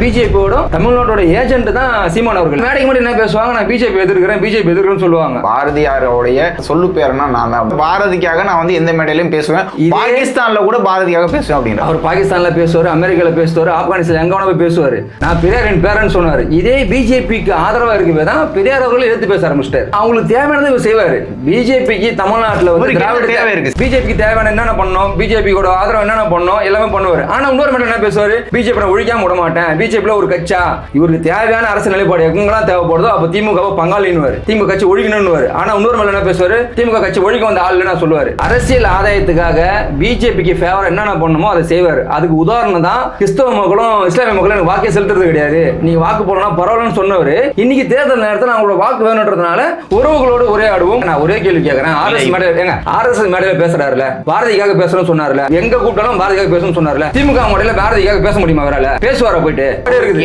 பிஜேபியோட தமிழ்நாட்டோட ஏஜென்ட் தான் சீமான் அவர்கள். மேடைக்கு மட்டும் என்ன பேசுவாங்க? நான் பிஜேபி எதிர்க்கிறேன் பிஜேபி எதிர்க்கிறேன்னு சொல்லுவாங்க. பாரதியாரோடைய சொல்லு பேருனா நான் தான். பாரதிக்காக நான் வந்து எந்த மேடையிலும் பேசுவேன். பாகிஸ்தான்ல கூட பாரதிக்காக பேசுவேன் அப்படின்ற அவர் பாகிஸ்தான்ல பேசுவார் அமெரிக்கால பேசுவார் ஆப்கானிஸ்தான் எங்க வேணா போய் பேசுவார். நான் பெரியார் என் பேரன் சொன்னார். இதே பிஜேபிக்கு ஆதரவா இருக்கவே தான் பெரியார் அவர்கள் எதிர்த்து பேச ஆரம்பிச்சிட்டாரு. அவங்களுக்கு தேவையானதை இவர் செய்வாரு. பிஜேபிக்கு தமிழ்நாட்டுல வந்து திராவிட தேவை இருக்கு? பிஜேபிக்கு தேவையான என்னென்ன பண்ணணும்? பிஜேபியோட ஆதரவு என்னென்ன பண்ணணும்? எல்லாமே பண்ணுவார். ஆனா இன்னொரு மட்டும் என்ன பேசுவாரு? பிஜேபி ஒழிக்காம விட மாட்டேன் பிஜேபியில் ஒரு கட்சா இவருக்கு தேவையான அரசு நிலைப்பாடு எங்கெல்லாம் தேவைப்படுதோ அப்ப திமுக பங்காளின்னு திமுக கட்சி ஒழிக்கணும்னு ஆனா இன்னொரு மேல என்ன பேசுவாரு? திமுக கட்சி ஒழிக்க வந்த ஆள் நான் சொல்லுவாரு? அரசியல் ஆதாயத்துக்காக பிஜேபிக்கு ஃபேவர் என்னென்ன பண்ணுமோ அதை செய்வார். அதுக்கு உதாரணம் தான் கிறிஸ்தவ மக்களும் இஸ்லாமிய மக்களும் எனக்கு வாக்கே செலுத்துறது கிடையாது. நீங்க வாக்கு போடலாம் பரவாயில்லன்னு சொன்னவர். இன்னைக்கு தேர்தல் நேரத்தில் அவங்களோட வாக்கு வேணுன்றதுனால உறவுகளோடு ஒரே ஆடுவோம் நான் ஒரே கேள்வி கேட்கறேன் ஆர்எஸ் மேடையில் ஏங்க ஆர்எஸ் மேடையில பேசுறாருல. பாரதிக்காக பேசணும்னு சொன்னார்ல. எங்க கூப்பிட்டாலும் பாரதிக்காக பேசணும்னு சொன்னார்ல. திமுக மேடையில பாரதிக்காக பேச முடியுமா அவரால? பேசுவாரா போயிட்டு?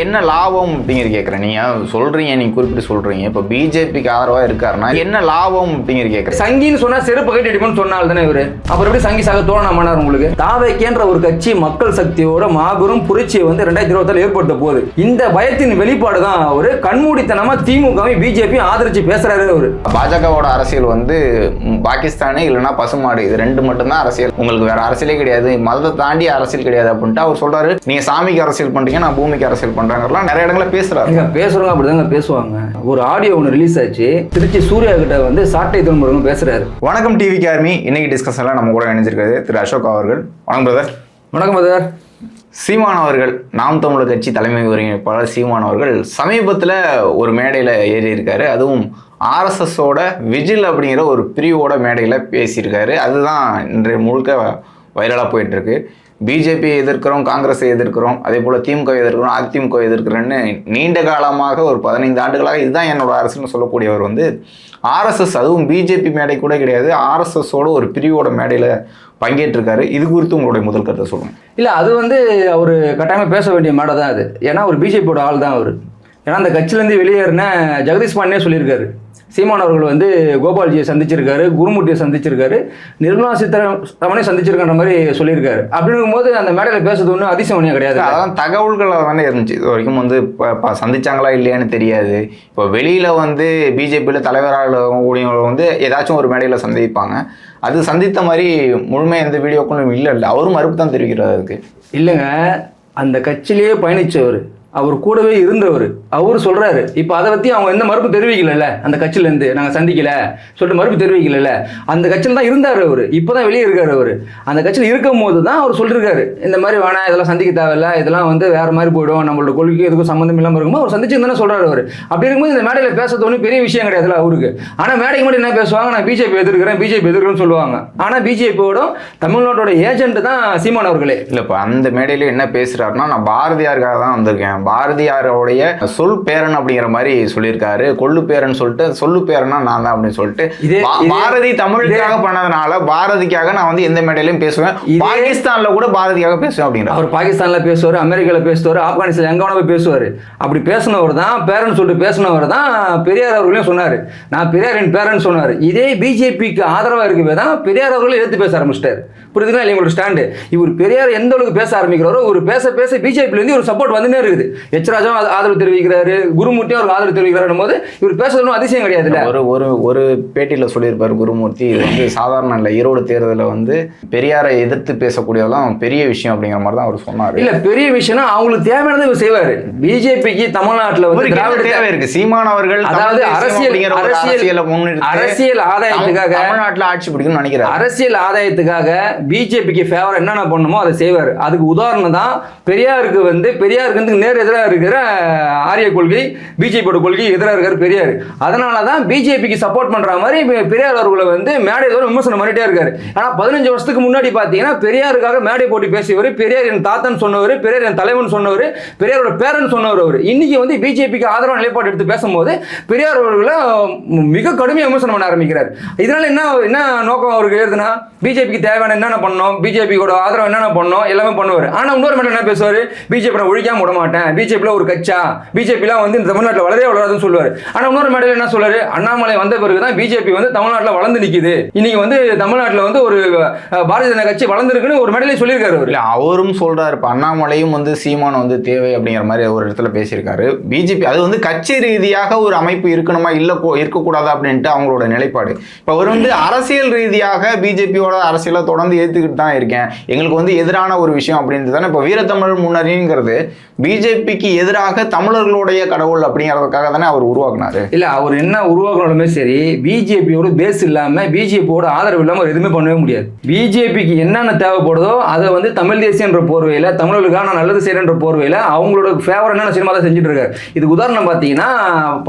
என்ன லாபம் அப்படிங்கிறது கேட்குறேன் நீங்க சொல்றீங்க நீங்க குறிப்பிட்டு சொல்றீங்க. இப்போ பிஜேபிக்கு ஆதரவா இருக்காருன்னா என்ன லாபம் அப்படிங்கிறது கேட்குறேன் சங்கின்னு சொன்னா செருப்பு கட்டி அடிப்போம்னு சொன்னால் தானே இவரு. அப்புறம் எப்படி சங்கி சாக தோணாமனார் உங்களுக்கு? தாவைக்கேன்ற ஒரு கட்சி மக்கள் சக்தியோட மாபெரும் புரட்சியை வந்து ரெண்டாயிரத்தி இருபத்தாறு ஏற்படுத்த போகுது. இந்த பயத்தின் வெளிப்பாடு தான் அவரு. கண்மூடித்தனமா திமுகவை பிஜேபி ஆதரிச்சு பேசுறாரு அவரு. பாஜகவோட அரசியல் வந்து பாகிஸ்தானு இல்லைன்னா பசுமாடு. இது ரெண்டு மட்டும்தான் அரசியல். உங்களுக்கு வேற அரசியலே கிடையாது. மதத்தை தாண்டி அரசியல் கிடையாது அப்படின்ட்டு அவர் சொல்றாரு. நீங்க சாமிக்கு அரசியல் பண்றீங்க நான் பூமிக்கு அரசியல் பண்றாங்கலாம் நிறைய இடங்கள பேசுறாரு. ஏங்க, பேசுறவங்க அப்படிதாங்க பேசுவாங்க. ஒரு ஆடியோ ஒன்று ரிலீஸ் ஆச்சு. திருச்சி சூர்யா கிட்ட வந்து சாட்டை திரும்புறவங்க பேசுறாரு. வணக்கம் டிவி ஆர்மி. இன்னைக்கு டிஸ்கஷன்ல நம்ம கூட இணைஞ்சிருக்கிறது திரு அசோக் அவர்கள். வணக்கம் பிரதர் வணக்கம் சார் சீமான் அவர்கள் நாம் தமிழர் கட்சி தலைமை ஒருங்கிணைப்பாளர் சீமான் அவர்கள் சமீபத்தில் ஒரு மேடையில் ஏறி இருக்காரு அதுவும் ஆர்எஸ்எஸோட விஜில் அப்படிங்கிற ஒரு பிரிவோட மேடையில் பேசியிருக்காரு. அதுதான் இன்றைய முழுக்க வைரலாக போயிட்டுருக்கு. பிஜேபியை எதிர்க்கிறோம் காங்கிரஸை எதிர்க்கிறோம் அதே போல் திமுகவை எதிர்க்கிறோம் அதிமுக எதிர்க்கிறேன்னு நீண்ட காலமாக ஒரு பதினைந்து ஆண்டுகளாக இதுதான் என்னோட அரசுன்னு சொல்லக்கூடியவர் வந்து ஆர்எஸ்எஸ் அதுவும் பிஜேபி மேடை கூட கிடையாது. ஆர்எஸ்எஸோட ஒரு பிரிவோட மேடையில் பங்கேற்றிருக்காரு. இது குறித்து உங்களுடைய முதல் கருத்தை சொல்லுங்கள் இல்லை அது வந்து அவர் கட்டாயமாக பேச வேண்டிய மேடை தான் அது. ஏன்னா ஒரு பிஜேபியோட ஆள் தான் அவர். ஏன்னா அந்த கட்சியிலேருந்து வெளியேறின ஜெகதீஷ் பாண்டே சொல்லியிருக்காரு. சீமான் அவர்கள் வந்து கோபால்ஜியை சந்திச்சிருக்காரு குருமூர்த்தியை சந்திச்சிருக்காரு நிர்மலா சீதாராமனை சந்திச்சிருக்கின்ற மாதிரி சொல்லியிருக்காரு. அப்படிங்கும் போது அந்த மேடையில் பேசுறது ஒன்றும் அதிசயமணியா கிடையாது. அதான் தகவல்கள் தானே இருந்துச்சு. இது வரைக்கும் வந்து இப்போ சந்திச்சாங்களா இல்லையான்னு தெரியாது. இப்போ வெளியில் வந்து பிஜேபியில் தலைவராக கூடியவங்க வந்து ஏதாச்சும் ஒரு மேடையில் சந்திப்பாங்க. அது சந்தித்த மாதிரி முழுமையாக எந்த வீடியோக்களும் இல்லை இல்லை. அவரும் மறுப்பு தான் தெரிவிக்கிறார் அதுக்கு. இல்லைங்க அந்த கட்சியிலேயே பயணிச்சவர் அவர் கூடவே இருந்தவர். அவர் சொல்றாரு இப்போ அதை பற்றி அவங்க எந்த மறுப்பு தெரிவிக்கல அந்த கட்சியிலேருந்து நாங்கள் சந்திக்கல. சொல்லிட்டு மறுப்பு தெரிவிக்கல அந்த கட்சியில் தான் இருந்தார் அவர். இப்போ தான் வெளியே இருக்காரு அவர். அந்த கட்சியில் இருக்கும் போது தான் அவர் சொல்லியிருக்காரு இந்த மாதிரி வேணாம் இதெல்லாம் சந்திக்க தேவையில்ல. இதெல்லாம் வந்து வேற மாதிரி போயிடும். நம்மளோட கொள்கைக்கு எதுக்கும் சம்மந்தம் இல்லாமல் இருக்கும்போது அவர் சந்திச்சு தானே சொல்றாரு அவர். அப்படி இருக்கும்போது இந்த மேடையில் பேசுறது ஒன்றும் பெரிய விஷயம் கிடையாதுல்ல அவருக்கு. ஆனால் மேடைக்கு மட்டும் என்ன பேசுவாங்க? நான் பிஜேபி எதிர்க்கிறேன் பிஜேபி எதிர்க்கிறேன்னு சொல்லுவாங்க. ஆனால் பிஜேபியோட தமிழ்நாட்டோட ஏஜென்ட் தான் சீமான் அவர்களே. இல்லை இப்போ அந்த மேடையில என்ன பேசுறாருன்னா நான் பாரதியாருக்காக தான் வந்திருக்கேன். பாரதியாரோடைய சொல் பேரன் அப்படிங்கிற மாதிரி சொல்லியிருக்காரு. கொள்ளு பேரன் சொல்லிட்டு சொல்லு பேரனா நான் தான் அப்படின்னு சொல்லிட்டு பாரதி தமிழுக்காக பண்ணதுனால பாரதிக்காக நான் வந்து எந்த மேடையிலும் பேசுவேன். பாகிஸ்தான்ல கூட பாரதிக்காக பேசுவேன் அப்படிங்கிற. அவர் பாகிஸ்தான்ல பேசுவார் அமெரிக்கால பேசுவார் ஆப்கானிஸ்தான் எங்க போய் பேசுவார். அப்படி பேசினவர் தான் பேரன் சொல்லிட்டு பேசினவர் தான் பெரியார் அவர்களையும் சொன்னார். நான் பெரியாரின் பேரன் சொன்னார். இதே பிஜேபிக்கு ஆதரவா இருக்கவே தான் பெரியார் அவர்களும் எடுத்து பேச ஆரம்பிச்சிட்டாரு. புரியுதுங்களா இல்லையா? உங்களோட ஸ்டாண்டு. இவர் பெரியார் எந்த அளவுக்கு பேச ஆரம்பிக்கிறாரோ ஒரு பேச பேச பிஜேபிலேருந்து ஒரு சப்போர்ட் வந்துனே இருக்குது. எச் ராஜாவும் ஆதரவு தெரிவிக்கிறாரு குருமூர்த்தியும் அவருக்கு ஆதரவு தெரிவிக்கிறாரு போது இவர் பேசுறது ஒன்றும் அதிசயம் கிடையாதுல்ல ஒரு ஒரு ஒரு பேட்டியில் சொல்லியிருப்பார் குருமூர்த்தி இது வந்து சாதாரண இல்லை. ஈரோடு தேர்தலில் வந்து பெரியாரை எதிர்த்து பேசக்கூடியதெல்லாம் பெரிய விஷயம் அப்படிங்கிற மாதிரி தான் அவர் சொன்னார். இல்ல பெரிய விஷயம்னா அவங்களுக்கு தேவையானதை இவர் செய்வாரு. பிஜேபிக்கு தமிழ்நாட்டுல வந்து தேவை இருக்கு? சீமான் அவர்கள் அதாவது அரசியல் அரசியல் அரசியலை ஆதாயத்துக்காக தமிழ்- தமிழ்நாட்டுல ஆட்சி பிடிக்கும்னு நினைக்கிறார். அரசியல் ஆதாயத்துக்காக பிஜேபிக்கு ஃபேவர் என்னென்ன பண்ணுமோ அதை செய்வார். அதுக்கு உதாரணம் தான் பெரியாருக்கு வந்து பெரியாருக்கு வந்து நேர் எதிராக இருக்கிற ஆரிய கொள்கை பிஜேபியோட கொள்கை எதிராக இருக்கிற பெரியார். அதனால தான் பிஜேபிக்கு சப்போர்ட் பண்ணுற மாதிரி பெரியார் அவர்களை வந்து மேடை தோறும் விமர்சனம் பண்ணிட்டே இருக்காரு. ஆனால் பதினஞ்சு வருஷத்துக்கு முன்னாடி பார்த்தீங்கன்னா பெரியாருக்காக மேடை போட்டி பேசியவர் பெரியார் என் தாத்தன் சொன்னவர் பெரியார் என் தலைவன் சொன்னவர் பெரியாரோட பேரன் சொன்னவர் அவர். இன்னைக்கு வந்து பிஜேபிக்கு ஆதரவான நிலைப்பாடு எடுத்து பேசும்போது பெரியார் அவர்களை மிக கடுமையாக விமர்சனம் பண்ண ஆரம்பிக்கிறார். இதனால என்ன என்ன நோக்கம் அவருக்கு ஏறுதுன்னா பிஜேபிக்கு தேவையான என்னென்ன பண்ணணும் பிஜேபியோட ஆதரவு என்னென்ன பண்ணணும் எல்லாமே பண்ணுவார். ஆனால் இன்னொரு மட்டும் என்ன பேசுவார்? பிஜேபி நான் ஒழிக்காம விட மாட்டேன் பிஜேபியில் ஒரு கட்சா. பிஜேபிலாம் வந்து இந்த தமிழ்நாட்டில் வளரவே வளராதுன்னு சொல்லுவார். ஆனால் இன்னொரு மேடையில் என்ன சொல்றாரு அண்ணாமலை வந்த பிறகு தான் பிஜேபி வந்து தமிழ்நாட்டில் வளர்ந்து நிற்குது இன்னைக்கு வந்து தமிழ்நாட்டில் வந்து ஒரு பாரதிய ஜனதா கட்சி வளர்ந்துருக்குன்னு ஒரு மேடையில சொல்லியிருக்காரு அவர். அவரும் சொல்றாரு. இப்போ அண்ணாமலையும் வந்து சீமான் வந்து தேவை அப்படிங்கிற மாதிரி ஒரு இடத்துல பேசியிருக்காரு. பிஜேபி அது வந்து கட்சி ரீதியாக ஒரு அமைப்பு இருக்கணுமா இல்லை போ இருக்கக்கூடாதா அப்படின்ட்டு அவங்களோட நிலைப்பாடு. இப்போ அவர் வந்து அரசியல் ரீதியாக பிஜேபியோட அரசியலை தொடர்ந்து ஏற்றுக்கிட்டு தான் இருக்கேன். எங்களுக்கு வந்து எதிரான ஒரு விஷயம் அப்படின்றது தானே. இப்போ வீரத்தமிழ் முன்னணிங்கிறது பிஜேபி பிஜேபிக்கு எதிராக தமிழர்களுடைய கடவுள் அப்படிங்கிறதுக்காக தானே அவர் உருவாக்குனாரு? இல்ல அவர் என்ன உருவாக்குனாலுமே சரி பிஜேபியோட பேஸ் இல்லாம பிஜேபியோட ஆதரவு இல்லாம அவர் எதுவுமே பண்ணவே முடியாது. பிஜேபிக்கு என்னென்ன தேவைப்படுதோ அதை வந்து தமிழ் தேசியன்ற போர்வையில தமிழர்களுக்கான நல்லது செய்யறன்ற போர்வையில அவங்களோட ஃபேவர் என்னென்ன சினிமா தான் செஞ்சுட்டு இருக்காரு. இதுக்கு உதாரணம் பார்த்தீங்கன்னா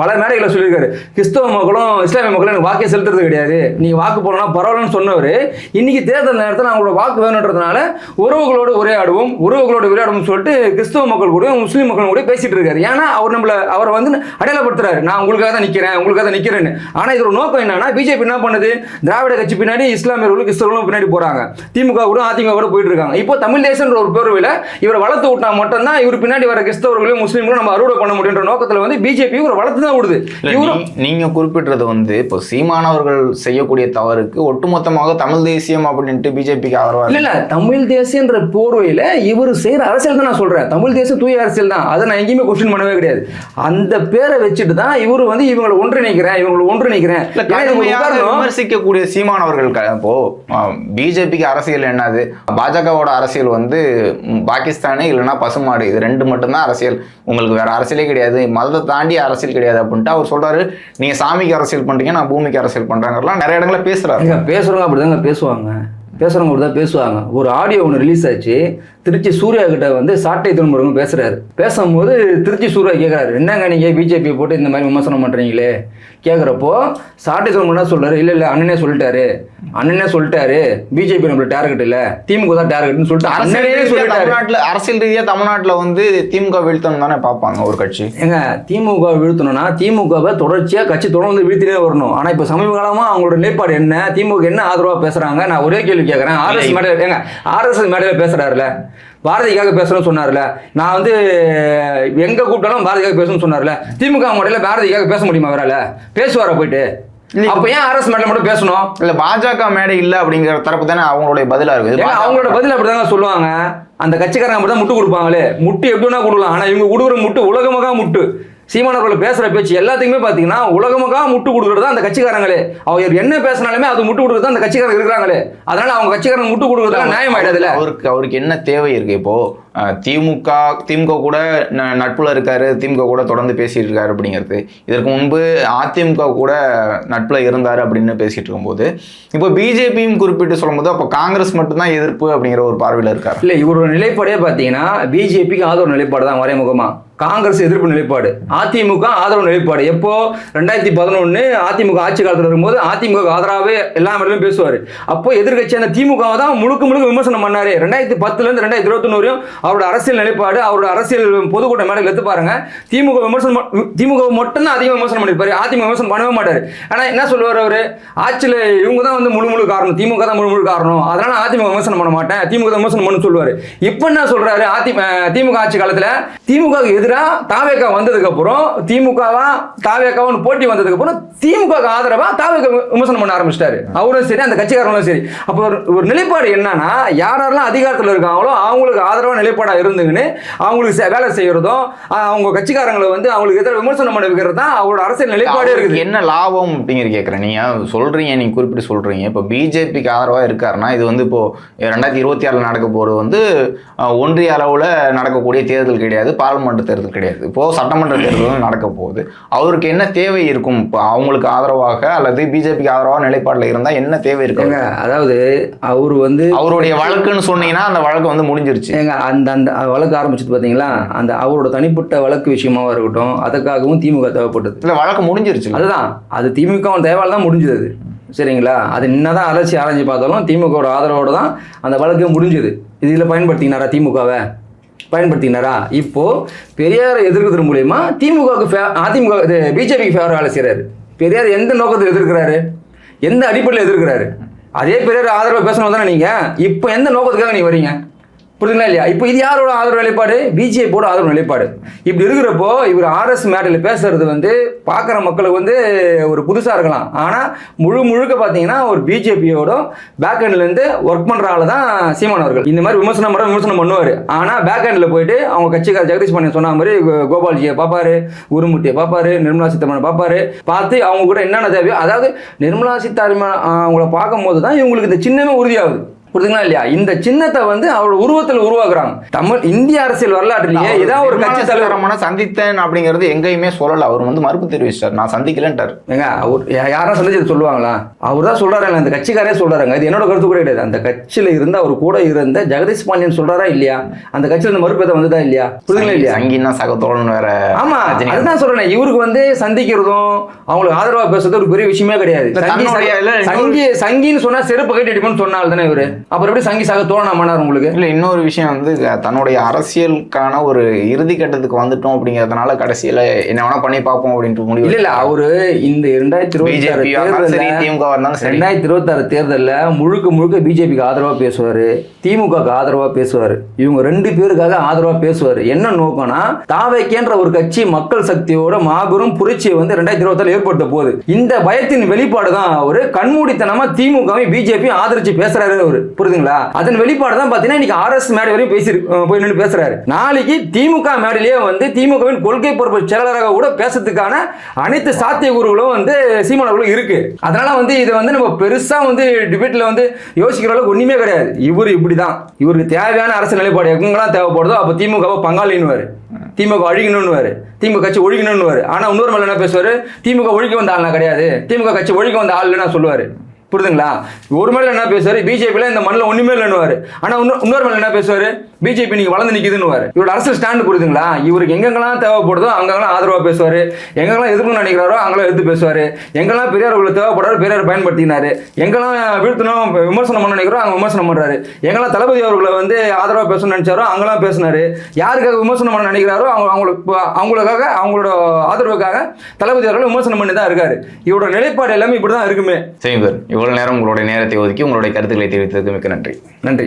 பல மேடைகளை சொல்லியிருக்காரு. கிறிஸ்தவ மக்களும் இஸ்லாமிய மக்களும் எனக்கு வாக்கே செலுத்துறது கிடையாது. நீங்க வாக்கு போடணும்னா பரவாயில்லன்னு சொன்னவர். இன்னைக்கு தேர்தல் நேரத்தில் அவங்களோட வாக்கு வேணுன்றதுனால உறவுகளோடு உரையாடுவோம் உறவுகளோடு விளையாடுவோம் சொல்லிட்டு கிறிஸ்தவ மக்கள் கூட முஸ்லீம் மக்கள் கூட பேசிட்டு இருக்காரு. ஏன்னா அவர் நம்மள அவரை வந்து அடையாளப்படுத்துறாரு. நான் உங்களுக்காக தான் நிக்கிறேன் உங்களுக்காக தான் நிக்கிறேன்னு. ஆனா இதோட நோக்கம் என்னன்னா பிஜேபி என்ன பண்ணுது? திராவிட கட்சி பின்னாடி இஸ்லாமியர்களும் கிறிஸ்தவர்களும் பின்னாடி போறாங்க. திமுக கூட அதிமுக கூட போயிட்டு இருக்காங்க. இப்போ தமிழ் தேசன்ற ஒரு பேர்வையில் இவரை வளர்த்து விட்டா மட்டும்தான் இவர் பின்னாடி வர கிறிஸ்தவர்களையும் முஸ்லீம்களும் நம்ம அறுவடை பண்ண முடியுன்ற நோக்கத்துல வந்து பிஜேபி இவரை வளர்த்து தான் விடுது இவரும் நீங்க குறிப்பிட்டது வந்து இப்போ சீமானவர்கள் செய்யக்கூடிய தவறுக்கு ஒட்டுமொத்தமாக தமிழ் தேசியம் அப்படின்ட்டு பிஜேபிக்கு ஆதரவா இல்ல தமிழ் தேசியன்ற போர்வையில இவர் செய்யற அரசியல் தான் நான் சொல்றேன். தமிழ் தேசியம் தூய அரசியல் தான். அதை நான் எங்கேயுமே கொஸ்டின் பண்ணவே கிடையாது. அந்த பேரை வச்சுட்டு தான் இவர் வந்து இவங்களை ஒன்றிணைக்கிறேன் இவங்களை ஒன்றிணைக்கிறேன். விமர்சிக்கக்கூடிய சீமானவர்கள் இப்போ பிஜேபிக்கு அரசியல் என்னது? பாஜகவோட அரசியல் வந்து பாகிஸ்தானு இல்லைன்னா பசுமாடு. இது ரெண்டு மட்டும்தான் அரசியல். உங்களுக்கு வேற அரசியலே கிடையாது. மதத்தை தாண்டி அரசியல் கிடையாது அப்படின்ட்டு அவர் சொல்றாரு. நீங்க சாமிக்கு அரசியல் பண்றீங்க நான் பூமிக்கு அரசியல் பண்றேங்கலாம் நிறைய இடங்கள பேசுறாரு. பேசுறவங்க அப்படிதாங்க பேசுவாங்க. பேசுறவங்க அப்படிதான் பேசுவாங்க. ஒரு ஆடியோ ஒன்று ரிலீஸ் ஆச்சு. திருச்சி சூர்யா கிட்ட வந்து சாட்டை திரும்புறவங்க பேசுறாரு. பேசும்போது திருச்சி சூர்யா கேட்குறாரு என்னங்க நீங்க பிஜேபி போட்டு இந்த மாதிரி விமர்சனம் பண்றீங்களே? கேட்குறப்போ சாட்டை என்ன சொல்றாரு? இல்ல இல்ல அண்ணனே சொல்லிட்டாரு. அண்ணனே சொல்லிட்டாரு. பிஜேபி நம்மள டார்கெட் இல்ல. திமுக தான் டார்கெட்னு சொல்லிட்டு அரசியல் அண்ணனே சொல்லிட்டாரு. தமிழ்நாட்டுல அரசியல் ரீதியா தமிழ்நாட்டுல வந்து திமுக வீழ்த்தணும் தானே பார்ப்பாங்க ஒரு கட்சி. ஏங்க திமுக வீழ்த்தணும்னா திமுகவை தொடர்ச்சியாக கட்சி தொடர்ந்து வீழ்த்தினே வரணும். ஆனால் இப்போ சமீப காலமாக அவங்களோட நிலைப்பாடு என்ன? திமுக என்ன ஆதரவாக பேசுகிறாங்க நான் ஒரே கேள்வி கேட்குறேன் ஆர்எஸ் மேடையில் ஏங்க ஆர்எஸ் மேடையில் பேசுகிறாருல பாரதிக்காக பேசணும்னு சொன்னார்ல. நான் வந்து எங்கே கூப்பிட்டாலும் பாரதிக்காக பேசணும்னு சொன்னார்ல. திமுக மேடையில் பாரதிக்காக பேச முடியுமா அவரால்? பேசுவாரா போயிட்டு? அப்போ ஏன் ஆர்எஸ் மேடையில் மட்டும் பேசணும்? இல்ல பாஜக மேடை இல்ல அப்படிங்கிற தரப்பு தானே அவங்களுடைய பதிலா இருக்குது. ஏங்க, அவங்களோட பதில் அப்படிதாங்க சொல்லுவாங்க. அந்த கட்சிக்காரங்க மட்டும் முட்டு கொடுப்பாங்களே. முட்டு எப்படி வேணா கொடுக்கலாம். ஆனா இவங்க கொடுக்குற முட்டு உலகமகா முட்டு. சீமானவர்கள் பேசுற பேச்சு எல்லாத்துக்குமே பாத்தீங்கன்னா உலகமகா முட்டு கொடுக்குறது அந்த கட்சிக்காரங்களே. அவர் என்ன பேசினாலுமே அது முட்டு கொடுக்குறது அந்த கட்சிக்காரங்க இருக்கிறாங்களே. அதனால அவங்க கட்சிக்காரங்க முட்டு கொடுக்குறது நியாயம் ஆயிடாதுல அவருக்கு அவருக்கு என்ன தேவை இருக்கு இப்போ? அஹ், திமுக திமுக கூட ந- நட்புல இருக்காரு திமுக கூட தொடர்ந்து பேசிட்டு இருக்காரு அப்படிங்கிறது. இதற்கு முன்பு அதிமுக கூட நட்புல இருந்தார் அப்படின்னு பேசிட்டு இருக்கும்போது இப்போ பிஜேபியும் குறிப்பிட்டு சொல்லும்போது அப்போ காங்கிரஸ் மட்டும்தான் எதிர்ப்பு அப்படிங்கிற ஒரு பார்வையில் இருக்காரு இல்லை இவரோட நிலைப்பாடே பார்த்தீங்கன்னா பிஜேபிக்கு ஆதரவு நிலைப்பாடு தான் மறைமுகமா. காங்கிரஸ் எதிர்ப்பு நிலைப்பாடு அதிமுக ஆதரவு நிலைப்பாடு. எப்போ? ரெண்டாயிரத்தி பதினொன்னு அதிமுக ஆட்சி காலத்தில் இருக்கும்போது அதிமுக ஆதரவே எல்லா இடத்துலையும் பேசுவார். அப்போ எதிர்கட்சி அந்த திமுக தான் முழுக்க முழுக்க விமர்சனம் பண்ணாரு. ரெண்டாயிரத்தி பத்துல இருந்து ரெண்டாயிரத்தி இருபத்தொன்னு வரையும் அவரோட அரசியல் நிலைப்பாடு அவரோட அரசியல் பொதுக்கூட்ட மேடையில் எடுத்து பாருங்க. திமுக விமர்சனம் திமுக மட்டும்தான் அதிகம் விமர்சனம் பண்ணிருப்பாரு. அதிமுக விமர்சனம் பண்ணவே மாட்டார். ஆனால் என்ன சொல்லுவார் அவர்? ஆட்சியில் இவங்க தான் வந்து முழு முழு காரணம் திமுக தான் முழு முழு காரணம். அதனால அதிமுக விமர்சனம் பண்ண மாட்டேன். திமுக விமர்சனம் பண்ணு சொல்லுவாரு. இப்போ என்ன சொல்றாரு? அதி திமுக ஆட்சி காலத்துல திமுக க்கு எதிரா தாவேக்கா வந்ததுக்கு அப்புறம் திமுகவா தாவேக்காவும் போட்டி வந்ததுக்கு அப்புறம் திமுக ஆதரவா தாவேக்கா விமர்சனம் பண்ண ஆரம்பிச்சிட்டாரு. அவரும் சரி அந்த கட்சிக்காரங்களும் சரி. அப்போ ஒரு நிலைப்பாடு என்னன்னா யார் யாரெல்லாம் அதிகாரத்தில் இருக்காங்களோ அவங்களுக்கு ஆதரவா நிலைப்பாடா இருந்துங்கன்னு அவங்களுக்கு வேலை செய்யறதும் அவங்க கட்சிக்காரங்களை வந்து அவங்களுக்கு எதிராக விமர்சனம் பண்ண வைக்கிறது தான் அவரோட அரசியல் நிலைப்பாடே இருக்குது. என்ன லாபம் அப்படிங்கிற கேட்குறேன் நீங்க சொல்றீங்க நீங்க குறிப்பிட்டு சொல்றீங்க. இப்போ பிஜேபிக்கு ஆதரவா இருக்காருன்னா இது வந்து இப்போ ரெண்டாயிரத்தி இருபத்தி ஆறுல நடக்க போறது வந்து ஒன்றிய அளவுல நடக்கக்கூடிய தேர்தல் கிடையாது பார்லிமெண்ட் தேர்தல் கிடையாது. இப்போ சட்டமன்ற தேர்தல் நடக்க போகுது. அவருக்கு என்ன தேவை இருக்கும்? இப்போ அவங்களுக்கு ஆதரவாக அல்லது பிஜேபிக்கு ஆதரவாக நிலைப்பாடுல இருந்தா என்ன தேவை இருக்கும் ஏங்க அதாவது அவர் வந்து அவருடைய வழக்குன்னு சொன்னீங்கன்னா அந்த வழக்கு வந்து முடிஞ்சிருச்சு. ஏங்க அந்த அந்த வழக்கு ஆரம்பிச்சது பார்த்தீங்களா அந்த அவரோட தனிப்பட்ட வழக்கு விஷயமாவா இருக்கட்டும் அதுக்காகவும் திமுக தேவைப்பட்டது. இல்ல வழக்கு முடிஞ்சிருச்சு அதுதான். அது திமுக தேவையால தான் முடிஞ்சது சரிங்களா? அது என்னதான் அலட்சி ஆராய்ச்சி பார்த்தாலும் திமுகவோட ஆதரவோடு தான் அந்த வழக்கு முடிஞ்சுது. இதில் பயன்படுத்தினாரா திமுகவை? பயன்படுத்தினாரா இப்போ பெரியாரை எதிர்க்கிறது மூலயமா திமுகவுக்கு ஃபே அதிமுக இது பிஜேபிக்கு ஃபேவர் வேலை செய்கிறாரு பெரியார் எந்த நோக்கத்தில் எதிர்க்கிறாரு? எந்த அடிப்படையில் எதிர்க்கிறாரு? அதே பெரியார் ஆதரவை பேசணும் தானே நீங்கள் இப்போ எந்த நோக்கத்துக்காக நீங்கள் வரீங்க? புரியுதுங்களா இல்லையா? இப்போ இது யாரோட ஆதரவு நிலைப்பாடு? பிஜேபியோட ஆதரவு நிலைப்பாடு. இப்படி இருக்கிறப்போ இவர் ஆர்எஸ் மேடையில் பேசுறது வந்து பார்க்குற மக்களுக்கு வந்து ஒரு புதுசாக இருக்கலாம். ஆனால் முழு முழுக்க பார்த்தீங்கன்னா ஒரு பிஜேபியோட பேக் ஒர்க் பண்ணுற ஆள் தான் சீமான் அவர்கள். இந்த மாதிரி விமர்சனம் பண்ண விமர்சனம் பண்ணுவார். ஆனால் பேக்ஹேண்டில் போயிட்டு அவங்க கட்சிக்கார ஜெகதீஷ் பண்ணி சொன்ன மாதிரி கோபால்ஜியை பார்ப்பாரு உருமுட்டியை பார்ப்பாரு நிர்மலா சீதாராமனை பார்ப்பாரு. பார்த்து அவங்க கூட என்னென்ன தேவையோ அதாவது நிர்மலா சீதாராமன் அவங்கள பார்க்கும்போது தான் இவங்களுக்கு இந்த சின்னமே உறுதியாகுது. புரியுதுங்களா இல்லையா? இந்த சின்னத்தை வந்து அவரோட உருவத்தில் உருவாக்குறாங்க. தமிழ் இந்திய அரசியல் வரலாற்றிலேயே ஏதாவது ஒரு கட்சி தலைவர். தலைவரமான சந்தித்தேன் அப்படிங்கிறது எங்கேயுமே சொல்லல. அவர் வந்து மறுப்பு தெரிவிச்சிட்டார் நான் சந்திக்கலன்ட்டார். ஏங்க அவர் யாரும் சந்திச்சது சொல்லுவாங்களா? அவர் தான் சொல்றாரு அந்த கட்சிக்காரே சொல்றாருங்க. இது என்னோட கருத்து கூட கிடையாது. அந்த கட்சியில இருந்த அவர் கூட இருந்த ஜெகதீஷ் பாண்டியன் சொல்றாரா இல்லையா? அந்த கட்சியில இருந்து மறுப்பேதம் வந்ததா இல்லையா? புரியுதுங்களா இல்லையா? சங்கின்னா சக தோழன் வேற ஆமா அதுதான் சொல்றேன். இவருக்கு வந்து சந்திக்கிறதும் அவங்களுக்கு ஆதரவா பேசுறது ஒரு பெரிய விஷயமே கிடையாது. சங்கின்னு சொன்னா செருப்பு கட்டி அடிப்போம்னு சொன்னால் தானே இவரு? அப்புறம் எப்படி சங்கி சாக தோணாமனார் உங்களுக்கு? இல்ல இன்னொரு விஷயம் வந்து தன்னுடைய அரசியலுக்கான ஒரு இறுதி கட்டத்துக்கு வந்துட்டோம் அப்படிங்கறதுனால கடைசியில என்ன வேணா பண்ணி பார்ப்போம் அப்படின்ட்டு முடிவு இல்ல இல்ல அவரு இந்த இரண்டாயிரத்தி இருபத்தி சரி திமுக ரெண்டாயிரத்தி இருபத்தாறு தேர்தலில் முழுக்க முழுக்க பிஜேபிக்கு ஆதரவாக பேசுவார் திமுகவுக்கு ஆதரவாக பேசுவார். இவங்க ரெண்டு பேருக்காக ஆதரவாக பேசுவார். என்ன நோக்கம்னா தாவைக்கேன்ற ஒரு கட்சி மக்கள் சக்தியோட மாபெரும் புரட்சியை வந்து ரெண்டாயிரத்தி இருபத்தாறு ஏற்படுத்த போகுது. இந்த பயத்தின் வெளிப்பாடு தான் அவர். கண்மூடித்தனமா திமுகவை பிஜேபி ஆதரிச்சு பேசுறாரு அவரு. புரியுதுங்களா? அதன் வெளிப்பாடு தான் பார்த்தீங்கன்னா இன்னைக்கு ஆர்எஸ் மேடை வரையும் பேசி போய் நின்று பேசுறாரு. நாளைக்கு திமுக மேடையிலேயே வந்து திமுகவின் கொள்கை பொறுப்பு செயலாளராக கூட பேசுறதுக்கான அனைத்து சாத்திய கூறுகளும் வந்து சீமானவர்களும் இருக்கு. அதனால வந்து இதை வந்து நம்ம பெருசா வந்து டிபேட்ல வந்து யோசிக்கிற அளவுக்கு ஒண்ணுமே கிடையாது. இவர் இப்படிதான். இவருக்கு தேவையான அரசு நிலைப்பாடு எங்கெல்லாம் தேவைப்படுதோ அப்ப திமுகவை பங்காளின்னுவாரு. திமுக அழிக்கணும்னுவாரு திமுக கட்சி ஒழிக்கணும்னுவாரு ஆனா இன்னொரு மேல என்ன பேசுவாரு? திமுக ஒழிக்க வந்த ஆள்னா கிடையாது. திமுக கட்சி ஒழிக்க வந்த ஆள்னா சொல்லுவாரு? புரியுதுங்களா ஒரு மேல என்ன பேசுவார்? பிஜேபியில் இந்த மண்ணில் ஒன்றுமே இல்லைன்னுவார். ஆனால் இன்னொரு இன்னொரு மேல என்ன பேசுவார்? பிஜேபி இன்றைக்கி வளர்ந்து நிற்கிதுன்னுவார் இவரோட அரசு ஸ்டாண்டு புரியுதுங்களா? இவருக்கு எங்கெங்கெல்லாம் தேவைப்படுதோ அங்கெல்லாம் ஆதரவாக பேசுவார். எங்கெல்லாம் எதிர்க்கணும்னு நினைக்கிறாரோ அங்கெல்லாம் எடுத்து பேசுவார். எங்கெல்லாம் பெரியார் உங்களுக்கு தேவைப்படுறாரு பெரியார் பயன்படுத்தினார் எங்கெல்லாம் வீழ்த்தணும் விமர்சனம் பண்ண நினைக்கிறோம் அங்கே விமர்சனம் பண்ணுறாரு எங்கெல்லாம் தளபதி அவர்களை வந்து ஆதரவாக பேசணும்னு நினச்சாரோ அங்கெல்லாம் பேசினார். யாருக்காக விமர்சனம் பண்ண நினைக்கிறாரோ அவங்க அவங்களுக்கு அவங்களுக்காக அவங்களோட ஆதரவுக்காக தளபதி அவர்கள் விமர்சனம் பண்ணி தான் இருக்காரு. இவரோட நிலைப்பாடு எல்லாமே இப்படி தான் இருக்குமே. சரிங்க சார். இவ்வளவு நேரம் உங்களுடைய நேரத்தை ஒதுக்கி உங்களுடைய கருத்துக்களை தெரிவித்ததுக்கு மிக்க நன்றி. நன்றி.